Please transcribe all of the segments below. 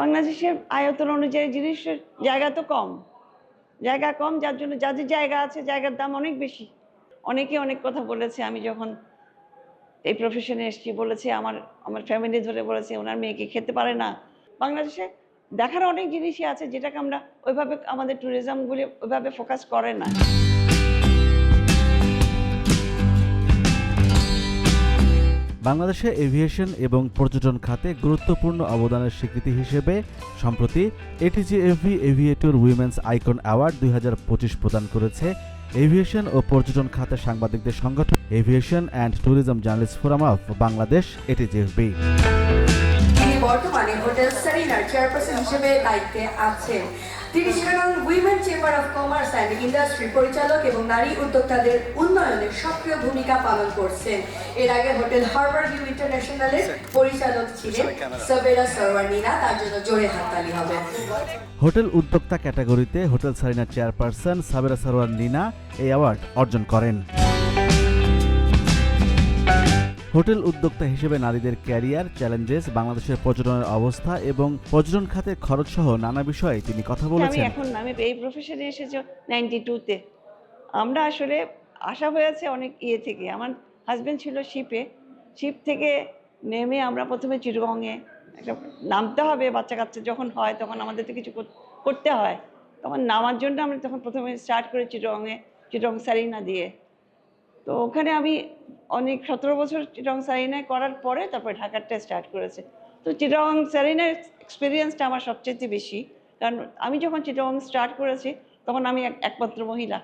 বাংলাদেশের আয়তন অনুযায়ী জিনিসের জায়গা তো কম। জায়গা কম, যার জন্য যাদের জায়গা আছে, জায়গার দাম অনেক বেশি। অনেকে অনেক কথা বলেছে, আমি যখন এই প্রফেশনে এসেছি, বলেছে আমার আমার ফ্যামিলি ধরে বলেছে, ওনার মেয়েকে খেতে পারে না। বাংলাদেশে দেখার অনেক জিনিসই আছে, যেটাকে আমরা ওইভাবে আমাদের ট্যুরিজমগুলি ওইভাবে ফোকাস করে না। বাংলাদেশে এভিয়েশন এবং পর্যটন খাতে গুরুত্বপূর্ণ অবদানের স্বীকৃতি হিসেবে সম্প্রতি ATGFV aviator women's icon award দুই হাজার পঁচিশ প্রদান করেছে। এভিয়েশন ও পর্যটন খাতে সাংবাদিকদের সংগঠন aviation and tourism journalist forum of Bangladesh ATGFB hotel সেরিনার chairperson হিসেবে দায়িত্বে আছেন। তিনি ছিলেন women chamber of commerce and industry পরিচালক এবং নারী উদ্যোক্তাদের উন্নয়নে সক্রিয় ভূমিকা পালন করছেন। এর আগে হোটেল হারবার ভিউ ইন্টারন্যাশনালের পরিচালক ছিলেন সাবেরা সরওয়ানিনা তার জন্য জোরে হাততালি হবে। হোটেল উদ্যোক্তা ক্যাটাগরিতে হোটেল সারিনার চেয়ারপারসন সাবেরা সরওয়ার নিনা এই অ্যাওয়ার্ড অর্জন করেন। হোটেল উদ্যোক্তা হিসেবে নারীদের ক্যারিয়ার চ্যালেঞ্জেস বাংলাদেশের পর্যটনের অবস্থা এবং পর্যটন খাতের খরচ সহ নানা বিষয়ে তিনি কথা আমি বলেছেন। এখন আমি এই প্রফেশনে এসেছি নাইনটি টুতে আমরা আসলে আশা হয়েছে অনেক ইয়ে থেকে। আমার হাজবেন্ড ছিল শিপে শিপ থেকে নেমে আমরা প্রথমে চিরগংয়ে একটা নামতে হবে বাচ্চা কাচ্চা যখন হয় তখন আমাদের তো কিছু করতে হয়। তখন নামার জন্য আমরা তখন প্রথমে স্টার্ট করি চিরগংয়ে চিরং সারিনা দিয়ে। তো ওখানে আমি অনেক সতেরো বছর চিটং সারিনায় করার পরে তারপরে ঢাকারটা স্টার্ট করেছে। তো চিরং সারিনার এক্সপিরিয়েন্সটা আমার সবচেয়ে বেশি। কারণ আমি যখন চিটং স্টার্ট করেছি, তখন আমি একমাত্র মহিলা।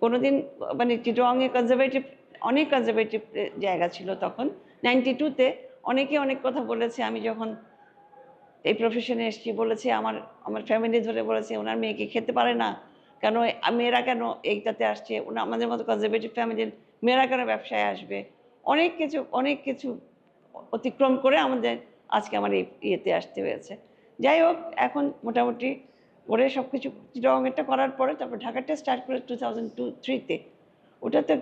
কোনোদিন মানে চিটংয়ে কনজারভেটিভ অনেক কনজারভেটিভ জায়গা ছিল তখন। নাইনটি টুতে অনেকে অনেক কথা বলেছে, আমি যখন এই প্রফেশনে এসেছি, বলেছে আমার আমার ফ্যামিলি ধরে বলেছে, ওনার মেয়েকে খেতে পারে না। কেন, মেয়েরা কেন এইটাতে আসছে? ওনা, আমাদের মতো কনজারভেটিভ ফ্যামিলির মেয়েরা কেন ব্যবসায় আসবে? অনেক কিছু অনেক কিছু অতিক্রম করে আমাদের আজকে আমার এই ইয়েতে আসতে হয়েছে। যাই হোক, এখন মোটামুটি করে সব কিছু চিটংয়েরটা করার পরে তারপর ঢাকাটা স্টার্ট করে টু থাউজেন্ড টু থ্রিতে ওটাতে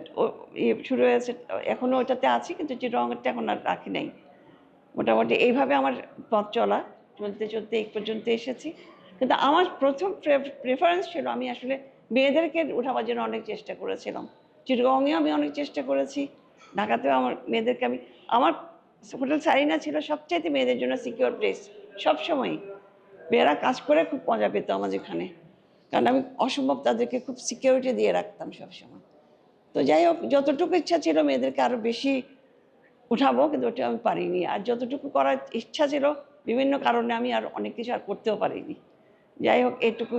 শুরু হয়েছে এখনও ওটাতে আছি, কিন্তু চিটংয়েরটা এখন আর রাখি নাই। মোটামুটি এইভাবে আমার পথ চলা, চলতে চলতে এই পর্যন্ত এসেছি। কিন্তু আমার প্রথম প্রেফারেন্স ছিল আমি আসলে মেয়েদেরকে উঠাবার জন্য অনেক চেষ্টা করেছিলাম। চিটগংয়েও আমি অনেক চেষ্টা করেছি। ঢাকাতেও আমার মেয়েদেরকে আমি, আমার হোটেল সারিনা ছিল সবচাইতে মেয়েদের জন্য সিকিউর প্লেস সবসময়ই। মেয়েরা কাজ করে খুব মজা পেত আমার যেখানে কারণ আমি অসম্ভব তাদেরকে খুব সিকিউরিটি দিয়ে রাখতাম সবসময়। তো যাই হোক, যতটুকু ইচ্ছা ছিল মেয়েদেরকে আরও বেশি উঠাবো, কিন্তু ওটা আমি পারিনি। আর যতটুকু করার ইচ্ছা ছিল, বিভিন্ন কারণে আমি আর অনেক কিছু আর করতেও পারিনি। যাই হোক এইটুকু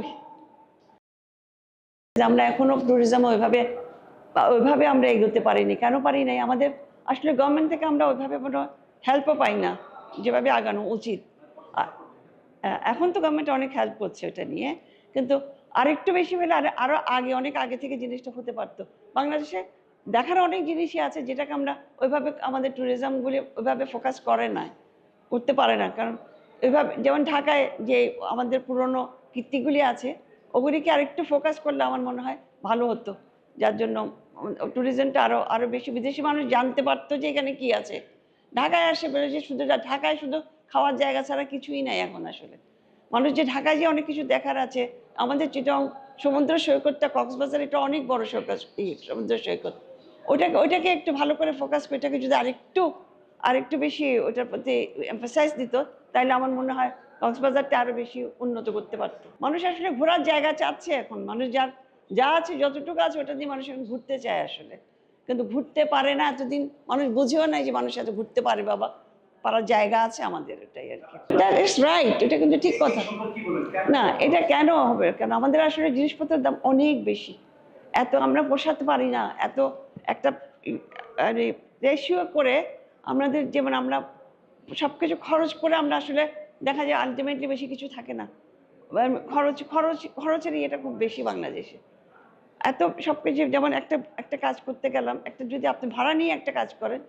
আমরা এখনও ট্যুরিজম ওইভাবে বা ওইভাবে আমরা এগোতে পারিনি। কেন পারি নাই? আমাদের আসলে গভর্নমেন্ট থেকে আমরা ওইভাবে কোনো হেল্পও পাই না। যেভাবে আগানো উচিত। এখন তো গভর্নমেন্ট অনেক হেল্প করছে ওটা নিয়ে। কিন্তু আরেকটু বেশি হলে আর আরও আগে, অনেক আগে থেকে জিনিসটা হতে পারতো। বাংলাদেশে দেখার অনেক জিনিসই আছে যেটাকে আমরা ওইভাবে আমাদের ট্যুরিজমগুলি ওইভাবে ফোকাস করে না, করতে পারে না। কারণ ওইভাবে যেমন ঢাকায় যে আমাদের পুরনো কীর্তিগুলি আছে, ওগুলিকে আরেকটু ফোকাস করলে আমার মনে হয় ভালো হতো। যার জন্য ট্যুরিজমটা আরও আরও বেশি বিদেশি মানুষ জানতে পারতো যে এখানে কি আছে। ঢাকায় আসে বেরোছে শুধু ঢাকায় শুধু খাওয়ার জায়গা ছাড়া কিছুই নাই এখন আসলে। মানুষ যে ঢাকায় যে অনেক কিছু দেখার আছে, আমাদের চিটং সমুদ্র সৈকতটা, কক্সবাজার এটা অনেক বড় সৈকত সমুদ্র সৈকত। ওটাকে ওইটাকে একটু ভালো করে ফোকাস করে ওটাকে যদি আরেকটু আরেকটু বেশি ওটার প্রতি এমফাসাইজ দিত, তাহলে আমার মনে হয় কক্সবাজারটা আরও বেশি উন্নত করতে পারতো। মানুষ আসলে ঘোরার জায়গা চাচ্ছে এখন। মানুষ যার যা আছে, যতটুকু আছে, ওটা দিয়ে মানুষ এখন ঘুরতে চায় আসলে। কিন্তু ঘুরতে পারে না, এতদিন মানুষ বুঝেও নাই যে মানুষ এত ঘুরতে পারে বাবা পারার জায়গা আছে আমাদের, এটাই আর কি। ইজ রাইট এটা কিন্তু ঠিক কথা। না, এটা কেন হবে? কেন? আমাদের আসলে জিনিসপত্রের দাম অনেক বেশি। এত আমরা পোষাতে পারি না, এত একটা মানে রেশিও করে আমাদের যেমন আমরা সব কিছু খরচ করে আমরা আসলে দেখা যায় আলটিমেটলি বেশি কিছু থাকে না। খরচ খরচ খরচের ইয়েটা খুব বেশি বাংলাদেশে। এত সব কিছু, যেমন একটা একটা কাজ করতে গেলাম, একটা যদি আপনি ভাড়া নিয়ে একটা কাজ করেন,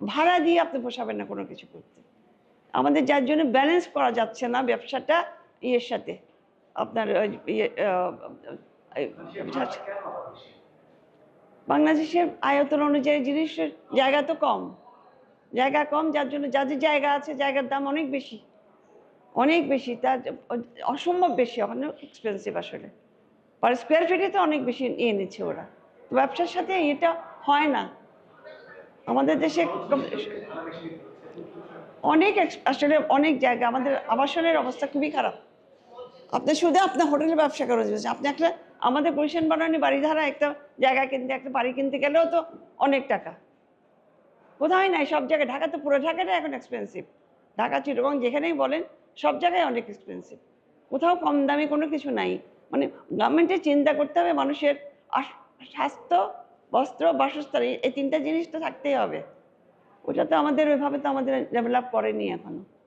ভাড়া দিয়ে আপনি পোষাবেন না কোনো কিছু করতে। আমাদের যার জন্য ব্যালেন্স করা যাচ্ছে না ব্যবসাটা ইয়ের সাথে, আপনার ইয়ে বাংলাদেশের আয়তন অনুযায়ী জিনিসের জায়গা তো কম। জায়গা কম, যার জন্য যাদের জায়গা আছে, জায়গার দাম অনেক বেশি। অনেক বেশি, তার অসম্ভব বেশি, অনেক এক্সপেন্সিভ আসলে। পার স্কোয়ার ফিটে তো অনেক বেশি নিয়ে নিচ্ছে ওরা। তো ব্যবসার সাথে এটা হয় না। আমাদের দেশে অনেক আসলে অনেক জায়গা, আমাদের আবাসনের অবস্থা খুবই খারাপ। আপনি শুধু আপনার হোটেলে ব্যবসা করে যাচ্ছেন আপনি একটা, আমাদের গুলশান বানানি বাড়ি ধারা একটা জায়গা কিনতে, একটা বাড়ি কিনতে গেলেও তো অনেক টাকা। কোথায় নাই, সব জায়গায়। ঢাকা তো পুরো ঢাকাটা এখন এক্সপেন্সিভ ঢাকা, চিটগং যেখানেই বলেন, সব জায়গায় অনেক এক্সপেন্সিভ কোথাও কম দামি কোনো কিছু নাই। মানে গভর্নমেন্টের চিন্তা করতে হবে মানুষের স্বাস্থ্য, বস্ত্র, বাসস্থান, এই- তিনটা জিনিস তো থাকতেই হবে। ওটা তো আমাদের, ওইভাবে তো আমাদের ডেভেলপ করেনি এখনও।